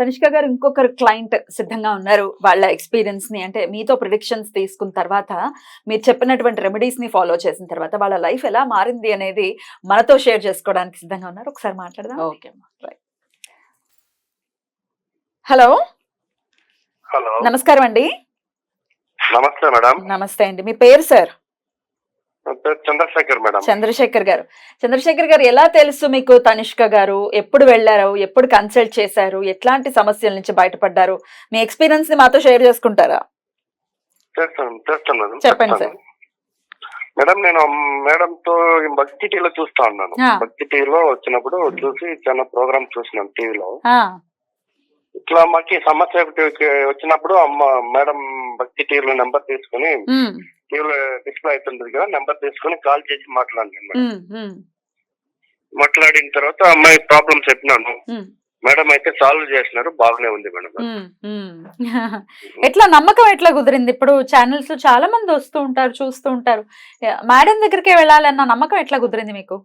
తనిష్క గారు ఇంకొకరు క్లయింట్ సిద్ధంగా ఉన్నారు వాళ్ళ ఎక్స్పీరియన్స్ని. అంటే మీతో ప్రిడిక్షన్స్ తీసుకున్న తర్వాత మీరు చెప్పినటువంటి రెమెడీస్ని ఫాలో చేసిన తర్వాత వాళ్ళ లైఫ్ ఎలా మారింది అనేది మనతో షేర్ చేసుకోవడానికి సిద్ధంగా ఉన్నారు. ఒకసారి మాట్లాడదాం. ఓకే హలో హలో నమస్కారం అండి. నమస్తే మేడం. నమస్తే అండి. మీ పేరు సార్ చంద్రశేఖర్ మేడం. చంద్రశేఖర్ గారు. చంద్రశేఖర్ గారు ఎలా తెలుసు మీకు తనిష్క గారు? ఎప్పుడు వెళ్ళారు? ఎప్పుడు కన్సల్ట్ చేశారు? ఎట్లాంటి సమస్యల నుంచి బయటపడ్డారు? మీ ఎక్స్పీరియన్స్ని మాతో షేర్ చేసుకుంటారా? చేస్తాను చేస్తాను మేడం చెప్పండి చెప్తాను. మేడం నేను మేడం తో భక్తి టీవీలో చూస్తా ఉన్నాను. భక్తి టీవీలో వచ్చినప్పుడు చూసి చాలా ప్రోగ్రామ్ చూసినాను టీవీలో. ఇట్లా మాకు సమస్య ఒకటి వచ్చినప్పుడు అమ్మ మేడం భక్తి టీవీలో నెంబర్ తీసుకుని టీవీలో డిస్ప్లే అవుతుంటది కదా నెంబర్ తీసుకుని కాల్ చేసి మాట్లాడాను మేడం. ఉమ్, ఉమ్, మాట్లాడిన తర్వాత అమ్మాయి ప్రాబ్లం చెప్పినాను. మేడం అయితే సాల్వ్ చేసినారు బాగానే ఉంది మేడం. ఎట్లా నమ్మకం ఎట్లా కుదిరింది? ఇప్పుడు ఛానల్స్లో చాలా మంది వస్తూ ఉంటారు చూస్తూ ఉంటారు. మేడం దగ్గరికి వెళ్ళాలన్న నమ్మకం ఎట్లా కుదిరింది మీకు?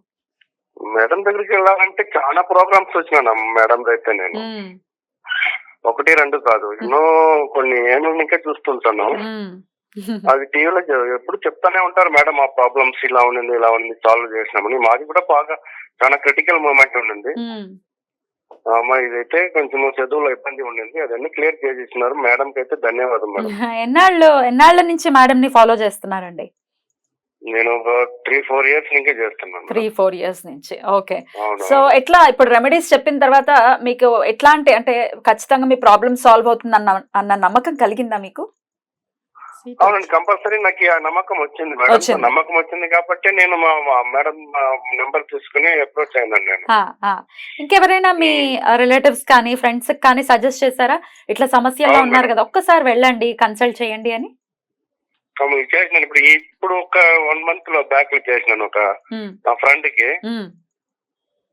మేడం దగ్గరికి వెళ్ళాలంటే చాలా ప్రోగ్రామ్స్ వచ్చినాను మేడం అయితే నేను. ఒకటి రెండు కాదు. ఎన్నో కొన్ని ఏళ్ళు ఇంకా చూస్తుంటాను. అది టీవీలో ఎప్పుడు చెప్తానే ఉంటారు మేడం ఆ ప్రాబ్లమ్స్ ఇలా ఉంది ఇలా ఉంది సాల్వ్ చేసినామని. మాది కూడా బాగా చాలా క్రిటికల్ మూమెంట్ ఉండింది ఇదైతే కొంచెం చదువులో ఇబ్బంది ఉండింది అదన్నీ క్లియర్ చేసేసినారు. మేడం కి అయితే ధన్యవాదం మేడం. ఎన్నాళ్ళు ఎన్నాళ్ళ నుంచి మేడం ని ఫాలో చేస్తున్నారండి? నేను త్రీ ఫోర్ ఇయర్స్ నుంచే చేస్తున్నాను త్రీ ఫోర్ ఇయర్స్ నుంచి. ఓకే సో ఎట్లా ఇప్పుడు రెమెడీస్ చెప్పిన తర్వాత మీకు ఎట్లాంటి అంటే ఖచ్చితంగా మీ ప్రాబ్లమ్ సాల్వ్ అవుతుంది అన్న అన్న నమ్మకం కలిగిందా మీకు? అవునండి కంపల్సరీ నాకు ఆ నమ్మకం వచ్చింది మేడం. నమ్మకం వచ్చింది కాబట్టి నేను మా మేడం నెంబర్ తీసుకుని అప్రోచ్ అయినాను నేను. ఇంకెవరైనా మీ రిలేటివ్స్ కానీ ఫ్రెండ్స్ కానీ సజెస్ట్ చేశారా? ఇట్లా సమస్యల్లో అవును ఉన్నారు. కదా ఒక్కసారి వెళ్ళండి కన్సల్ట్ చేయండి అని. కమ్ చేసినాను ఇప్పుడు ఇప్పుడు ఒక వన్ మంత్లో బ్యాక్ చేసినాను ఒక నా ఫ్రెండ్కి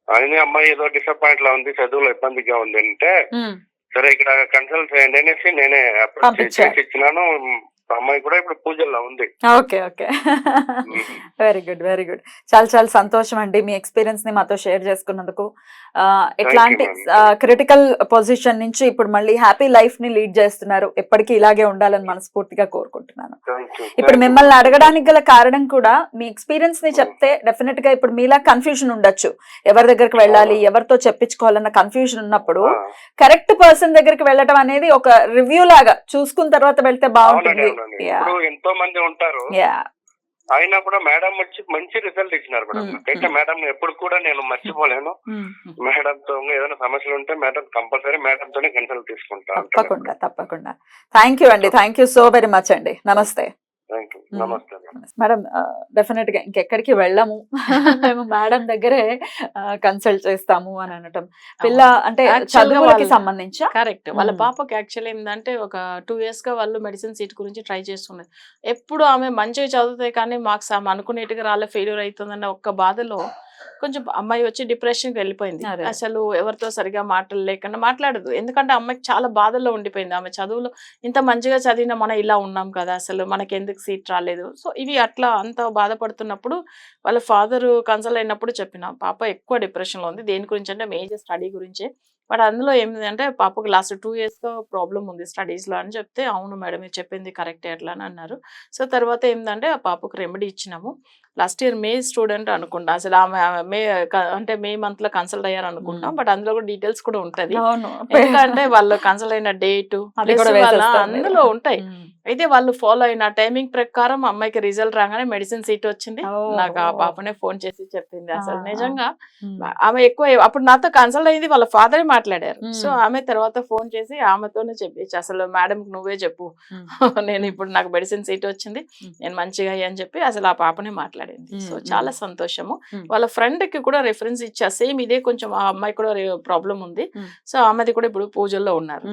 ఆయన అమ్మాయి ఏదో డిసప్పాయింట్ లా ఉంది చదువులో ఇబ్బందిగా ఉంది అంటే. సరే ఇక్కడ కన్సల్ట్ చేయండి అనేసి నేనే. చేసి ఇచ్చినాను అమ్మాయి కూడా ఇప్పుడు పూజల్లో ఉంది. Okay okay. Very good very good చాలా చాలా సంతోషం అండి మీ ఎక్స్పీరియన్స్ని మాతో షేర్ చేసుకున్నందుకు. ఎట్లాంటి. క్రిటికల్ పొజిషన్ నుంచి ఇప్పుడు మళ్ళీ హ్యాపీ లైఫ్ని లీడ్ చేస్తున్నారు. ఎప్పటికీ ఇలాగే ఉండాలని మనస్ఫూర్తిగా కోరుకుంటున్నాను. ఇప్పుడు. మిమ్మల్ని అడగడానికి గల కారణం కూడా మీ ఎక్స్పీరియన్స్ని చెప్తే డెఫినెట్గా ఇప్పుడు మీలా కన్ఫ్యూజన్ ఉండొచ్చు. ఎవరి దగ్గరికి వెళ్ళాలి ఎవరితో చెప్పించుకోవాలన్న కన్ఫ్యూజన్ ఉన్నప్పుడు కరెక్ట్ పర్సన్ దగ్గరికి వెళ్ళటం అనేది ఒక రివ్యూ లాగా చూసుకున్న తర్వాత వెళ్తే బాగుంటుంది. అవునండి. ఇప్పుడు ఎంతో మంది ఉంటారు. అయినా కూడా మేడం వచ్చి మంచి రిజల్ట్ ఇచ్చినారు మేడం. Hmm. నాకైతే మేడం ఎప్పుడు కూడా నేను మర్చిపోలేను. మేడం తో ఏదైనా సమస్యలు ఉంటే మేడం కంపల్సరీ మేడం తోనే కన్సల్ట్ తీసుకుంటా తప్పకుండా తప్పకుండా. థ్యాంక్ యూ అండి. Thank you so very much అండి. నమస్తే. నమస్తే మేడం. మేడం డెఫినెట్గా ఇంకెక్కడికి వెళ్ళము. మేము మేడం దగ్గరే కన్సల్ట్ చేస్తాము అని అనటం. పిల్ల అంటే చదువులకి వాళ్ళ- సంబంధించా? కరెక్ట్. వాళ్ళ. పాపకి యాక్చువల్ ఏంటంటే ఒక టూ ఇయర్స్గా వాళ్ళు మెడిసిన్ సీట్ గురించి ట్రై చేస్తున్నారు. ఎప్పుడు ఆమె మంచిగా చదువుతాయి కానీ మార్క్స్ ఆమె అనుకునేట్టుగా రాలే ఫెయిల్యూర్ అవుతుందన్న ఒక్క బాధలో కొంచెం అమ్మాయి వచ్చి డిప్రెషన్కి వెళ్ళిపోయింది. అసలు ఎవరితో సరిగా మాటలు లేకుండా మాట్లాడదు. ఎందుకంటే అమ్మాయికి చాలా బాధల్లో ఉండిపోయింది. ఆమె చదువులో ఇంత మంచిగా చదివిన మనం ఇలా ఉన్నాం కదా అసలు మనకి ఎందుకు సీట్ రాలేదు? సో ఇవి అట్లా అంత బాధపడుతున్నప్పుడు వాళ్ళ ఫాదర్ కన్సల్ట్ అయినప్పుడు చెప్పిన పాప ఎక్కువ డిప్రెషన్లో ఉంది. దేని గురించి అంటే మేజర్ స్టడీ గురించే. బట్ అందులో ఏమిటి అంటే పాపకు లాస్ట్ టూ ఇయర్స్గా ప్రాబ్లం ఉంది స్టడీస్లో అని చెప్తే అవును మేడం మీరు చెప్పింది కరెక్టే అట్లా అని అన్నారు. సో తర్వాత ఏంటంటే ఆ పాపకు రెమెడీ ఇచ్చినాము. లాస్ట్ ఇయర్ మే స్టూడెంట్ అనుకుంటా. అసలు ఆమె మే అంటే మే మంత్లో కన్సల్ట్ అయ్యారు అనుకుంటాం. బట్ అందులో కూడా డీటెయిల్స్ కూడా ఉంటుంది ఎందుకంటే వాళ్ళు కన్సల్ట్ అయిన డేట్. అందులో ఉంటాయి. అయితే వాళ్ళు ఫాలో అయిన టైమింగ్ ప్రకారం అమ్మాయికి రిజల్ట్ రాగానే మెడిసిన్ సీట్ వచ్చింది నాకు ఆ. పాపనే ఫోన్ చేసి చెప్పింది అసలు నిజంగా. ఆమె ఎక్కువ అప్పుడు నాతో కన్సల్ట్ అయింది వాళ్ళ ఫాదరే మాట్లాడారు. సో ఆమె తర్వాత ఫోన్ చేసి ఆమెతోనే చెప్పించి అసలు మేడం నువ్వే చెప్పు. నేను ఇప్పుడు నాకు మెడిసిన్ సీట్ వచ్చింది. నేను మంచిగా అయ్యా అని చెప్పి అసలు ఆ పాపనే మాట్లాడింది సో. చాలా సంతోషము. వాళ్ళ ఫ్రెండ్కి కూడా రెఫరెన్స్ ఇచ్చా సేమ్ ఇదే కొంచెం ఆ అమ్మాయి కూడా ప్రాబ్లం ఉంది. సో ఆమెది కూడా ఇప్పుడు పూజల్లో ఉన్నారు.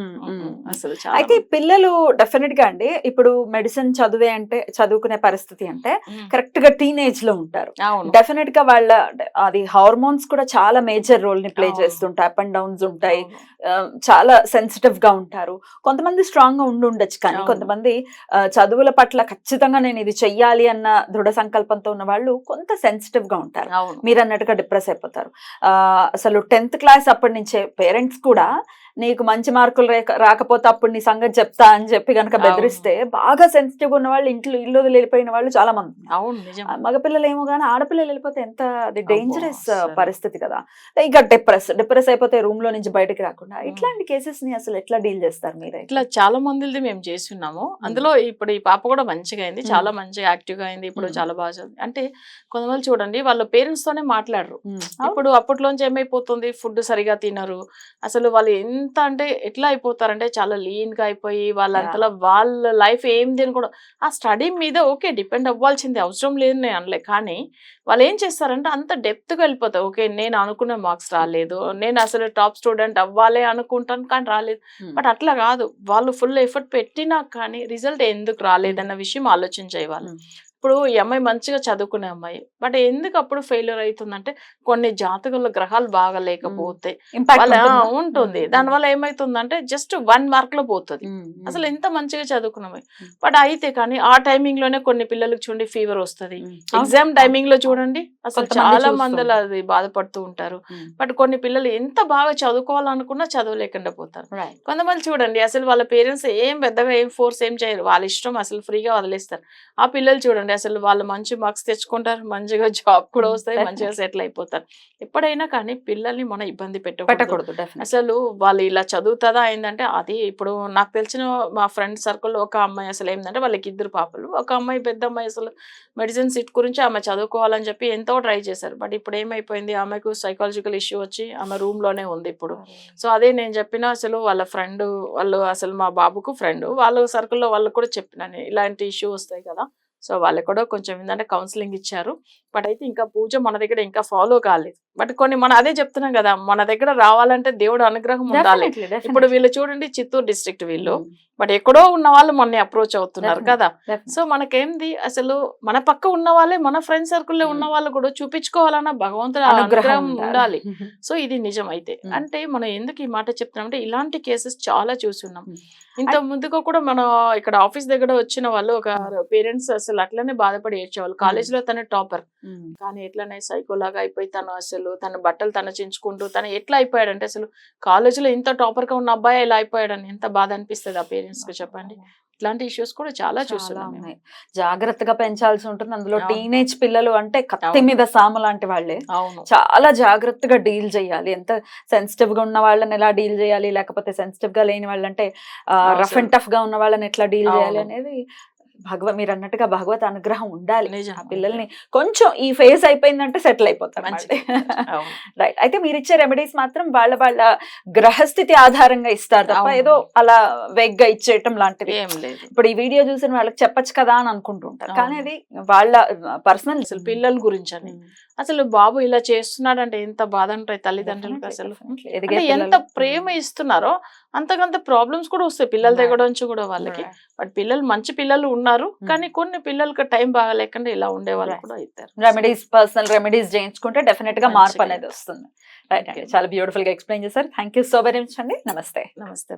అసలు చాలా అయితే పిల్లలు డెఫినెట్గా అండి ఇప్పుడు మెడిసిన్ చదివే అంటే చదువుకునే పరిస్థితి అంటే. కరెక్ట్గా టీనేజ్లో ఉంటారు. డెఫినెట్గా వాళ్ళ అది హార్మోన్స్ కూడా చాలా మేజర్ రోల్ని ప్లే. చేస్తుంటాయి. అప్ అండ్ డౌన్స్ ఉంటాయి. చాలా సెన్సిటివ్గా ఉంటారు. కొంతమంది స్ట్రాంగ్గా ఉండి ఉండొచ్చు కానీ. కొంతమంది చదువుల పట్ల ఖచ్చితంగా నేను ఇది చెయ్యాలి అన్న దృఢ సంకల్పంతో ఉన్న వాళ్ళు కొంత సెన్సిటివ్గా ఉంటారు. మీరు అన్నట్టుగా డిప్రెస్ అయిపోతారు. అసలు టెన్త్ క్లాస్ అప్పటి నుంచే పేరెంట్స్ కూడా నీకు మంచి మార్కులు రేక- రాకపోతే అప్పుడు నీ సంగతి చెప్తా అని చెప్పి కనుక. బెదిరిస్తే బాగా సెన్సిటివ్ ఉన్న వాళ్ళు ఇంట్లో ఇల్లు వెళ్ళిపోయిన వాళ్ళు చాలా మంది మగపిల్లలు ఏమో కానీ ఆడపిల్లలు వెళ్ళిపోతే ఎంత అది డేంజరస్. పరిస్థితి కదా ఇక డిప్రెస్ డిప్రెస్ అయిపోతే రూమ్లో నుంచి బయటకు రాకుండా. ఇట్లాంటి కేసెస్ని అసలు ఎట్లా డీల్ చేస్తారు మీరే ఇట్లా చాలా మందిది మేము చేస్తున్నాము అందులో ఇప్పుడు ఈ పాప కూడా మంచిగా అయింది. చాలా మంచిగా యాక్టివ్గా అయింది ఇప్పుడు. చాలా బాగా. అంటే కొంతమంది చూడండి వాళ్ళ పేరెంట్స్ తోనే మాట్లాడరు. ఇప్పుడు అప్పట్లోంచి ఏమైపోతుంది ఫుడ్ సరిగా తినరు అసలు వాళ్ళు ఎంత అంటే ఎట్లా అయిపోతారంటే చాలా లీన్గా అయిపోయి వాళ్ళంతలా వాళ్ళ లైఫ్ ఏంది అని కూడా ఆ స్టడీ మీద ఓకే డిపెండ్ అవ్వాల్సింది అవసరం లేదు నేను అనలే. కానీ వాళ్ళు ఏం చేస్తారంటే అంత డెప్త్గా వెళ్ళిపోతారు. ఓకే నేను అనుకున్న మార్క్స్ రాలేదు. నేను అసలు టాప్ స్టూడెంట్ అవ్వాలి అనుకుంటాను కానీ రాలేదు. బట్ అట్లా కాదు. వాళ్ళు ఫుల్ ఎఫర్ట్ పెట్టినా కానీ రిజల్ట్ ఎందుకు రాలేదన్న విషయం ఆలోచించే వాళ్ళు మ్మ్. ఇప్పుడు ఈ అమ్మాయి మంచిగా చదువుకునే అమ్మాయి. బట్ ఎందుకు అప్పుడు ఫెయిల్యూర్ అవుతుందంటే కొన్ని జాతకంలో గ్రహాలు బాగా లేకపోతే ఉంటుందా? దానివల్ల ఏమైతుందంటే జస్ట్ వన్ మార్క్లో పోతుంది. అసలు ఎంత మంచిగా చదువుకున్నామే. బట్ అయితే కానీ ఆ టైమింగ్లోనే కొన్ని పిల్లలకు చూడండి ఫీవర్ వస్తుంది. ఎగ్జామ్ టైమింగ్లో చూడండి అసలు చాలా చూస్తూ. మంది ఉంటారు. అది బాధపడుతూ ఉంటారు. బట్ కొన్ని పిల్లలు ఎంత బాగా చదువుకోవాలనుకున్నా చదవలేకుండా పోతారు. కొంతమంది చూడండి అసలు వాళ్ళ పేరెంట్స్ ఏం పెద్దగా ఏం ఫోర్స్ ఏం చేయరు. వాళ్ళ ఇష్టం అసలు ఫ్రీగా వదిలేస్తారు. ఆ పిల్లలు చూడండి అసలు వాళ్ళు మంచి మార్క్స్ తెచ్చుకుంటారు మంచిగా జాబ్ కూడా వస్తాయి మంచిగా. సెటిల్ అయిపోతారు. ఎప్పుడైనా కానీ పిల్లల్ని మనం ఇబ్బంది పెట్టకూడదు. అసలు వాళ్ళు ఇలా చదువుతుందా అయిందంటే అది ఇప్పుడు నాకు తెలిసిన మా ఫ్రెండ్ సర్కిల్లో ఒక అమ్మాయి అసలు ఏంటంటే వాళ్ళకి ఇద్దరు పాపలు. ఒక అమ్మాయి పెద్ద అమ్మాయి అసలు మెడిసిన్ సీట్ గురించి ఆమె చదువుకోవాలని చెప్పి ఎంతో ట్రై చేశారు. బట్ ఇప్పుడు ఏమైపోయింది? ఆమెకు సైకాలజికల్ ఇష్యూ వచ్చి ఆమె రూమ్లోనే ఉంది ఇప్పుడు. సో అదే నేను చెప్పిన అసలు వాళ్ళ ఫ్రెండ్ వాళ్ళు అసలు మా బాబుకు ఫ్రెండ్ వాళ్ళ సర్కిల్లో వాళ్ళకు కూడా చెప్పినాను ఇలాంటి ఇష్యూ వస్తాయి కదా. సో వాళ్ళు కూడా కొంచెం ఏంటంటే కౌన్సిలింగ్ ఇచ్చారు. బట్ అయితే ఇంకా పూజ మన దగ్గర ఇంకా ఫాలో కాలేదు. బట్ కొన్ని మనం అదే చెప్తున్నాం కదా మన దగ్గర రావాలంటే దేవుడు అనుగ్రహం ఉండాలి. ఇప్పుడు వీళ్ళు చూడండి చిత్తూరు డిస్ట్రిక్ట్ వీళ్ళు. బట్ ఎక్కడో ఉన్న వాళ్ళు మొన్న అప్రోచ్ అవుతున్నారు. కదా. సో మనకేంది అసలు మన పక్క ఉన్న వాళ్ళే మన ఫ్రెండ్ సర్కిల్లో ఉన్న మ్మ్. వాళ్ళు కూడా చూపించుకోవాలన్న భగవంతుడు అనుగ్రహం ఉండాలి సో ఇది నిజం అయితే మ్మ్. అంటే మనం ఎందుకు ఈ మాట చెప్తున్నామంటే ఇలాంటి కేసెస్ చాలా చూస్తున్నాం మ్మ్. ఇంత ముందుగా కూడా మన ఇక్కడ ఆఫీస్ దగ్గర వచ్చిన వాళ్ళు ఒక పేరెంట్స్ అసలు అట్లనే బాధపడి ఏడ్చేవాళ్ళు కాలేజ్లో తన టాపర్. కానీ ఎట్లనే సైకోలాగా అయిపోయి తను అసలు తన బట్టలు తను చించుకుంటూ తను ఎట్లా అయిపోయాడంటే అసలు కాలేజీలో ఇంత టాపర్గా ఉన్న అబ్బాయి ఇలా అయిపోయాడని ఎంత బాధ అనిపిస్తుంది ఆ పేరెంట్స్కి చెప్పండి. ఇట్లాంటి ఇష్యూస్ కూడా చాలా చూస్తున్నాం జాగ్రత్తగా పెంచాల్సి ఉంటుంది. అందులో. టీనేజ్ పిల్లలు అంటే కత్తి. మీద సాము లాంటి వాళ్ళే. చాలా జాగ్రత్తగా డీల్ చేయాలి. ఎంత సెన్సిటివ్గా ఉన్న వాళ్ళని ఎలా డీల్ చేయాలి? లేకపోతే సెన్సిటివ్గా లేని వాళ్ళంటే రఫ్. అండ్ టఫ్గా ఉన్న వాళ్ళని ఎట్లా డీల్ చేయాలి. అనేది భగవ మీరు అన్నట్టుగా భగవత్ అనుగ్రహం ఉండాలి. ఆ పిల్లల్ని కొంచెం ఈ ఫేజ్ అయిపోయిందంటే సెటిల్ అయిపోతారు మంచిది. రైట్ అయితే మీరు ఇచ్చే రెమెడీస్ మాత్రం వాళ్ళ వాళ్ళ గ్రహస్థితి ఆధారంగా ఇస్తారు తప్ప. ఏదో అలా వేగ్గా ఇచ్చేయటం లాంటిది ఇప్పుడు ఈ వీడియో చూసిన వాళ్ళకి చెప్పొచ్చు కదా అని అనుకుంటుంటారు కానీ. అది వాళ్ళ పర్సనల్ పిల్లల గురించి అని అసలు బాబు ఇలా చేస్తున్నాడంటే ఎంత బాధ ఉంటాయి తల్లిదండ్రులకు అసలు. ఎంత ప్రేమ ఇస్తున్నారో అంతకంత ప్రాబ్లమ్స్ కూడా వస్తాయి పిల్లల. దగ్గర నుంచి కూడా వాళ్ళకి. బట్ పిల్లలు మంచి పిల్లలు ఉన్నారు కానీ కొన్ని పిల్లలకి టైం బాగాలేకుండా ఇలా ఉండే వాళ్ళు. కూడా అవుతారు రెమెడీస్ పర్సనల్ రెమెడీస్ చేయించుకుంటే డెఫినెట్గా మార్పు అనేది వస్తుంది. చాలా బ్యూటిఫుల్గా ఎక్స్ప్లెయిన్ చేశారు. Thank you so very much అండి. నమస్తే. నమస్తే.